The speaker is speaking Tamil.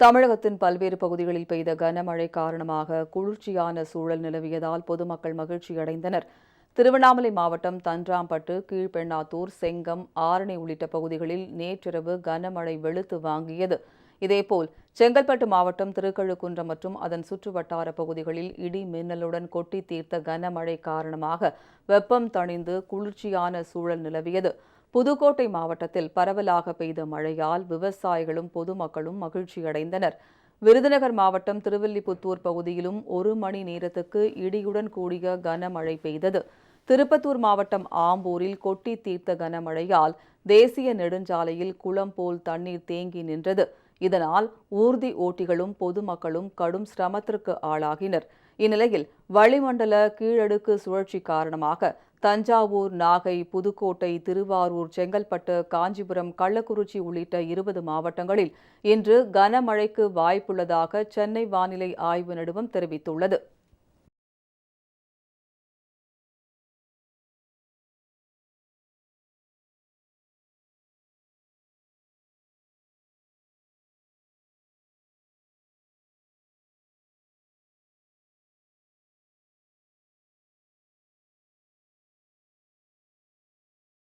தமிழகத்தின் பல்வேறு பகுதிகளில் பெய்த கனமழை காரணமாக குளிர்ச்சியான சூழல் நிலவியதால் பொதுமக்கள் மகிழ்ச்சியடைந்தனர் திருவண்ணாமலை மாவட்டம் தன்றாம்பட்டு கீழ்பெண்ணாத்தூர் செங்கம் ஆரணி உள்ளிட்ட பகுதிகளில் நேற்றிரவு கனமழை வெளுத்து வாங்கியது. இதேபோல் செங்கல்பட்டு மாவட்டம் திருக்கழுக்குன்றம் மற்றும் அதன் சுற்றுவட்டார பகுதிகளில் இடி மின்னலுடன் கொட்டி தீர்த்த கனமழை காரணமாக வெப்பம் தணிந்து குளிர்ச்சியான சூழல் நிலவியது. புதுக்கோட்டை மாவட்டத்தில் பரவலாக பெய்த மழையால் விவசாயிகளும் பொதுமக்களும் மகிழ்ச்சியடைந்தனர். விருதுநகர் மாவட்டம் திருவில்லிபுத்தூர் பகுதியிலும் ஒரு மணி நேரத்துக்கு இடியுடன் கூடிய கனமழை பெய்தது. திருப்பத்தூர் மாவட்டம் ஆம்பூரில் கொட்டி தீர்த்த கனமழையால் தேசிய நெடுஞ்சாலையில் குளம் போல் தண்ணீர் தேங்கி நின்றது. இதனால் ஊர்தி ஓட்டிகளும் பொதுமக்களும் கடும் சிரமத்திற்கு ஆளாகினர். இந்நிலையில் வளிமண்டல கீழடுக்கு சுழற்சி காரணமாக தஞ்சாவூர் நாகை புதுக்கோட்டை திருவாரூர் செங்கல்பட்டு காஞ்சிபுரம் கள்ளக்குறிச்சி உள்ளிட்ட இருபது மாவட்டங்களில் இன்று கனமழைக்கு வாய்ப்புள்ளதாக சென்னை வானிலை ஆய்வு நிறுவனம் தெரிவித்துள்ளது.